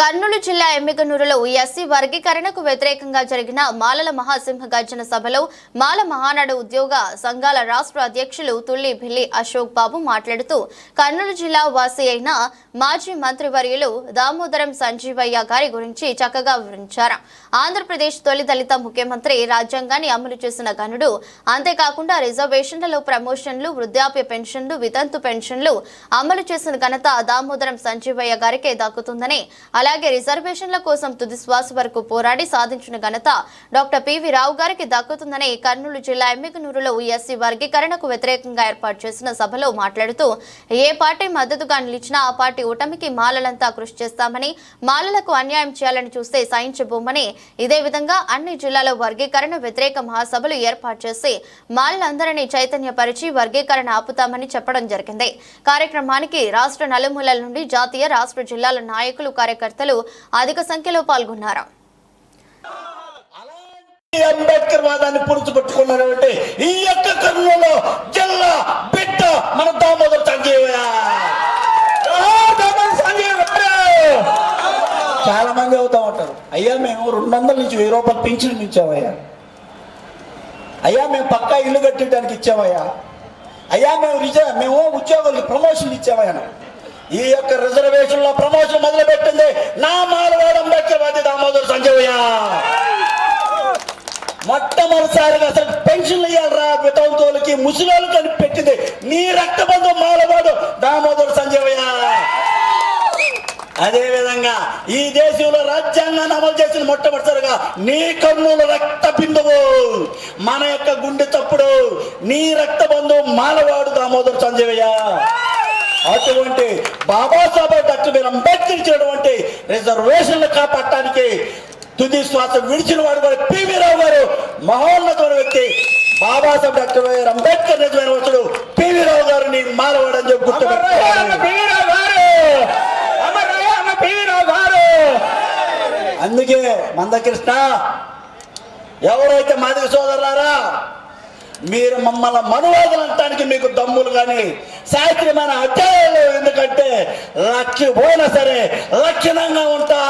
కర్నూలు జిల్లా ఎమ్మిగనూరులో ఎస్సీ వర్గీకరణకు వ్యతిరేకంగా జరిగిన మాలల మహాసింహ గర్జన సభలో మాల మహానాడు ఉద్యోగ సంఘాల రాష్ట్ర అధ్యక్షులు తుల్లి భిల్లి అశోక్ బాబు మాట్లాడుతూ కర్నూలు జిల్లా వాసి అయిన మాజీ మంత్రివర్యులు దామోదరం సంజీవయ్య గారి గురించి చక్కగా వివరించారు. ఆంధ్రప్రదేశ్ తొలి దళిత ముఖ్యమంత్రి రాజ్యాంగాన్ని అమలు చేసిన గనుడు అంతేకాకుండా రిజర్వేషన్లలో ప్రమోషన్లు వృద్ధాప్య పెన్షన్లు వితంతు పెన్షన్లు అమలు చేసిన ఘనత దామోదరం సంజీవయ్య గారికే దక్కుతుందని అలాగే రిజర్వేషన్ల కోసం తుది శ్వాస వరకు పోరాడి సాధించిన ఘనత డాక్టర్ పివి రావు గారికి దక్కుతుందని కర్నూలు జిల్లా ఎమ్మికనూరులో ఎస్సీ వర్గీకరణకు వ్యతిరేకంగా ఏర్పాటు చేసిన సభలో మాట్లాడుతూ ఏ పార్టీ మద్దతుగా నిలిచినా ఆ పార్టీ ఓటమికి మాలలంతా కృషి చేస్తామని మాలలకు అన్యాయం చేయాలని చూస్తే సహించబోమని ఇదే విధంగా అన్ని జిల్లాలో వర్గీకరణ వ్యతిరేక మహాసభలు ఏర్పాటు చేసి మాలలందరినీ చైతన్యపరిచి వర్గీకరణ ఆపుతామని చెప్పడం జరిగింది. కార్యక్రమానికి రాష్ట్ర నలుమూలల నుండి జాతీయ రాష్ట్ర జిల్లాల నాయకులు కార్యకర్తలు అధిక సంఖ్యలో పాల్గొన్నారు. అంబేద్కర్ వాదాన్ని పుడుచుపెట్టుకున్నారంటే ఈ యొక్క కర్నూలు జిల్లా బిడ్డ మన దామోదర్ సంజీవయ్య. చాలా మంది అవుతా ఉంటారు. అయ్యా మేము రెండు వందల నుంచి వెయ్యి రూపాయలు పింఛన్ ఇచ్చామయ్యా. అయ్యా మేము పక్కా ఇల్లు కట్టడానికి ఇచ్చామయ్యా. అయ్యా మేము రిజ- మేము ఉద్యోగులకి ప్రమోషన్ ఇచ్చామయ్యా. ఈ యొక్క రిజర్వేషన్లో ప్రమోషన్ మొదలు పెట్టింది నా మాలవాడు అంబేద్కర్వాది దామోదర్ సంజయ్య మొట్టమొదటిసారిగా అసలు పెన్షన్లు ఇవ్వాలరా వితంతువులకి ముసలోళ్ళకి అని పెట్టింది. నీ రక్తబంధం మాలవాడు దామోదర్ సంజయ్య అదేవిధంగా ఈ దేశంలో రాజ్యాంగాన్ని అమలు చేసిన మొట్టమొదటిసారిగా నీ కన్నుల రక్త బిందువు. మన యొక్క గుండె తప్పుడు. నీ రక్త బంధువు మాలవాడు దామోదర్ సంజీవయ్య. అటువంటి బాబాసాహెబ్ డాక్టర్ బిఆర్ అంబేద్కర్ ఇచ్చినటువంటి రిజర్వేషన్లు కాపాడటానికి తుది శ్వాస విడిచిన వాడు కూడా పివి రావు గారు. మహోన్నతమైన వ్యక్తి. బాబాసాహెబ్ డాక్టర్ బిఆర్ అంబేద్కర్ నిజమైన వచ్చుడు పివి రావు గారు. నీ మాలవాడు అని చెప్పి అందుకే మందకృష్ణ ఎవరైతే మాదిక సోదరులారా మీరు మమ్మల్ని మనువాదులు అంటానికి మీకు దమ్ములు కానీ శాస్త్రీయమైన అధ్యాయాలు ఎందుకంటే లక్ష పోయినా సరే లక్షణంగా ఉంటా.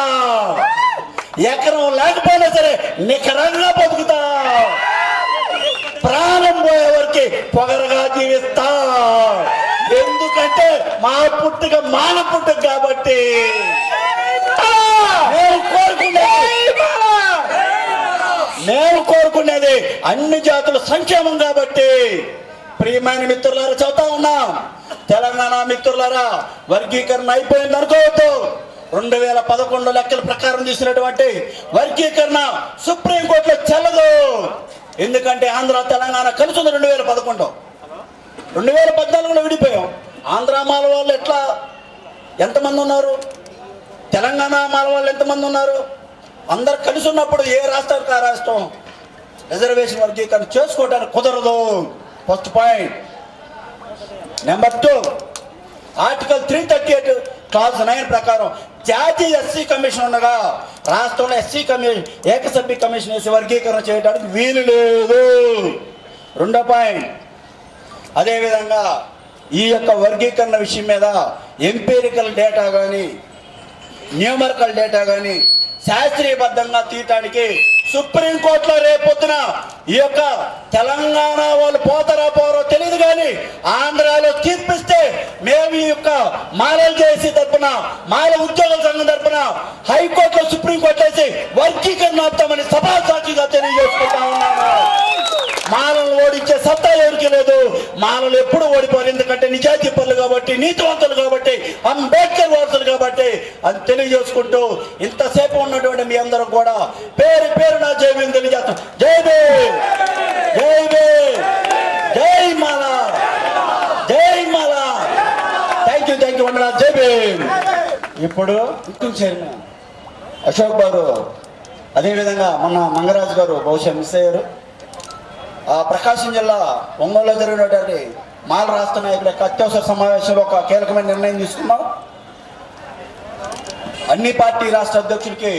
ఎకరం లేకపోయినా సరే నికరంగా బతుకుతా. ప్రాణం పోయే వరకు పొగరగా జీవిస్తా. ఎందుకంటే మా పుట్టుక మాన పుట్టుక కాబట్టి మేము కోరుకునేది నేను కోరుకునేది అన్ని జాతుల సంక్షేమం కాబట్టి. ప్రియమైన మిత్రులారా చదువుతా ఉన్నాం. తెలంగాణ మిత్రులారా వర్గీకరణ అయిపోయింది అనుకోవద్దు. రెండు వేల పదకొండు లెక్కల ప్రకారం చేసినటువంటి వర్గీకరణ సుప్రీంకోర్టులో చెల్లదు. ఎందుకంటే ఆంధ్ర తెలంగాణ కలుసుంది రెండు వేల పదకొండు. రెండు వేల పద్నాలుగులో విడిపోయాం. ఆంధ్ర మాల వాళ్ళు ఎట్లా? ఎంతమంది ఉన్నారు? తెలంగాణ మాల వాళ్ళు ఎంతమంది ఉన్నారు? అందరు కలిసి ఉన్నప్పుడు ఏ రాష్ట్రానికి ఆ రాష్ట్రం రిజర్వేషన్ వర్గీకరణ చేసుకోవడానికి కుదరదు. First point number two article three thirty eight class nine ప్రకారం జాతీయ ఎస్సీ కమిషన్ ఉండగా రాష్ట్రంలో ఎస్సీ కమిషన్ ఏకసభ్య కమిషన్ వేసి వర్గీకరణ చేయడానికి వీలు లేదు. రెండో పాయింట్ అదేవిధంగా ఈ యొక్క వర్గీకరణ విషయం మీద ఎంపీరికల్ డేటా కానీ న్యూమరికల్ డేటా కానీ శాస్త్రీయబద్ధంగా తీయటానికి సుప్రీంకోర్టులో రేపొద్దున ఈ యొక్క తెలంగాణ వాళ్ళు పోతారా పోరో తెలియదు కానీ ఆంధ్రాలో తీర్పిస్తే మేము ఈ యొక్క మాలలు చేసి తరపున మాల ఉద్యోగుల సంఘం తరపున హైకోర్టులో సుప్రీంకోర్టు వేసి వర్గీకరణ ఆపుతామని సభా సాక్షిగా తెలియజేసుకుంటా ఉన్నాను. ఓడించే సత్తా ఎవరికి లేదు. మాలలు ఎప్పుడు ఓడిపోరు. ఎందుకంటే నిజాయితీ పనులు కాబట్టి నీతివంతులు కాబట్టి అంబేద్కర్ వారసులు కాబట్టి. అది తెలియజేసుకుంటూ ఇంతసేపు ఉన్నటువంటి మీ అందరూ కూడా పేరు పేరు నా జై భీమ్ తెలియజేస్తాం. జై భీమ్! జై జై మాల! జై Mala! Thank you thank you వందనా జై భీమ్! ఇప్పుడు చైర్మన్. అశోక్ బాబు అదేవిధంగా మన మంగరాజు గారు బహుశా మిస్ అయ్యారు. ప్రకాశం జిల్లా ఒంగోలులో జరిగినటువంటి మాల రాష్ట్ర నాయకుల యొక్క అత్యవసర సమావేశంలో ఒక కీలకమైన నిర్ణయం తీసుకున్నాం. అన్ని పార్టీ రాష్ట్ర అధ్యక్షుడికి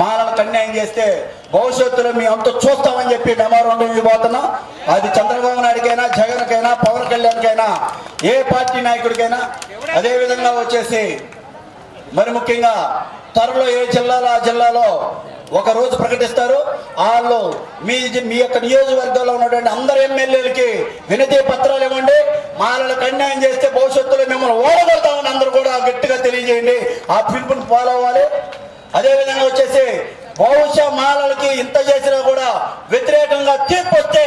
మాలలకు అన్యాయం చేస్తే భవిష్యత్తులో మీ అంత చూస్తామని చెప్పి మెమోరాండం ఇవ్వబోతున్నాం. అది చంద్రబాబు నాయుడికైనా జగన్కైనా పవన్ కళ్యాణ్కైనా ఏ పార్టీ నాయకుడికైనా అదే విధంగా వచ్చేసి మరి ముఖ్యంగా త్వరలో ఏ జిల్లాలో ఆ జిల్లాలో ఒక రోజు ప్రకటిస్తారు. వాళ్ళు మీ మీ యొక్క నియోజకవర్గంలో ఉన్నటువంటి అందరు ఎమ్మెల్యేలకి వినతి పత్రాలు ఇవ్వండి. మాలలకు అన్యాయం చేస్తే భవిష్యత్తులో మిమ్మల్ని ఓడగొడతామని అందరూ కూడా గట్టిగా తెలియజేయండి. ఆ పిలుపుని ఫాలో అవ్వాలి. అదేవిధంగా వచ్చేసి బహుశా మాలలకి ఇంత చేసినా కూడా వ్యతిరేకంగా తీర్పు వస్తే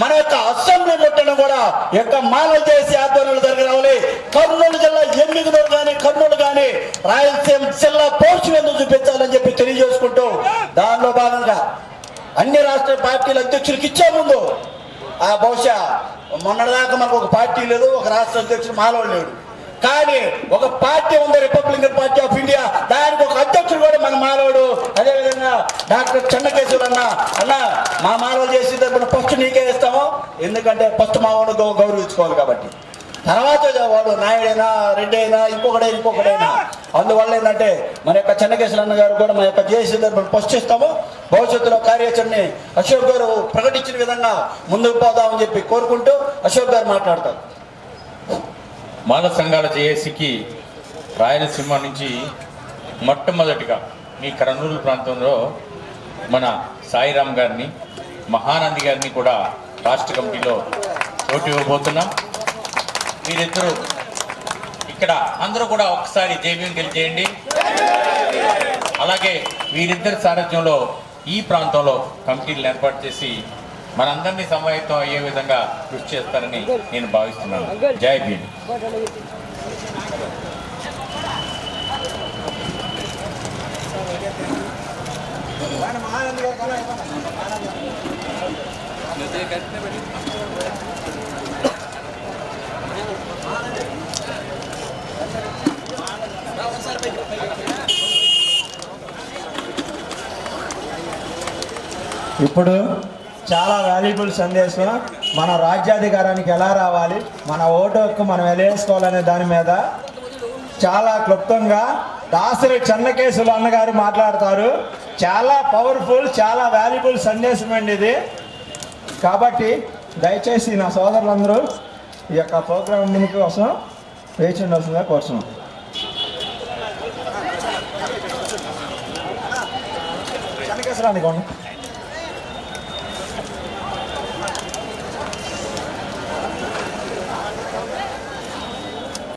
మన యొక్క అసెంబ్లీ ముట్టను కూడా యొక్క మాలలు చేసి ఆధ్వర్యంలో జరిగి రావాలి. కర్నూలు జిల్లా ఎమ్మిగనూరు కానీ కర్నూలు కానీ రాయలసీమ జిల్లా పోస్ట్ ఎందుకు చూపించాలని చెప్పి తెలియజేసుకుంటూ దానిలో భాగంగా అన్ని రాష్ట్ర పార్టీల అధ్యక్షులకు ఇచ్చే ముందు ఆ బహుశా మొన్నటిదాకా మనకు ఒక పార్టీ లేదు ఒక రాష్ట్ర అధ్యక్షుడు మాలవాడు లేడు. కానీ ఒక పార్టీ ఉంది రిపబ్లికన్ పార్టీ ఆఫ్ ఇండియా దానికి ఒక అధ్యక్షుడు కూడా మన మాలోడు అదేవిధంగా డాక్టర్ చెన్నకేశ్వర్ అన్న అన్న మా మాలలు చేసిన తరపున ఫస్ట్ నీకే ఇస్తాము. ఎందుకంటే ఫస్ట్ మావాడు గౌరవించుకోవాలి కాబట్టి. తర్వాత వాడు నాయుడైనా రెడ్డి అయినా ఇంకొకడైనా. ఇంకొకడైనా అందువల్ల ఏంటంటే మన యొక్క చెన్నకేశ్వర అన్న గారు కూడా మన యొక్క జేసీ తరపున ఫస్ట్ ఇస్తాము భవిష్యత్తులో కార్యాచరణని అశోక్ గారు ప్రకటించిన విధంగా ముందుకు పోదామని చెప్పి కోరుకుంటూ అశోక్ గారు మాట్లాడతారు. మాల సంఘాల జేఏసీకి రాయలసీమ నుంచి మొట్టమొదటిగా మీ కర్నూలు ప్రాంతంలో మన సాయిరామ్ గారిని మహానంది గారిని కూడా రాష్ట్ర కమిటీలో చోటు ఇవ్వబోతున్నాం. మీరిద్దరూ ఇక్కడ అందరూ కూడా ఒకసారి జేబీఎం గెలిచేయండి అలాగే వీరిద్దరి సారథ్యంలో ఈ ప్రాంతంలో కమిటీలను ఏర్పాటు చేసి మనందరినీ సమాయత్తం అయ్యే విధంగా కృషి చేస్తారని నేను భావిస్తున్నాను. జై భీమ్. ఇప్పుడు చాలా వాల్యుబుల్ సందేశం. మన రాజ్యాధికారానికి ఎలా రావాలి? మన ఓటు హక్కు మనం ఎలా వేసుకోవాలనే దాని మీద చాలా క్లుప్తంగా దాసరి చెన్నకేశులు అన్నగారు మాట్లాడతారు. చాలా పవర్ఫుల్ చాలా వాల్యుబుల్ సందేశం అండి ఇది. కాబట్టి దయచేసి నా సోదరులందరూ ఈ యొక్క ప్రోగ్రాం కోసం వేచి ఉండాల్సిందిగా కోరుతున్నాం చెన్నకేశ్వరానికి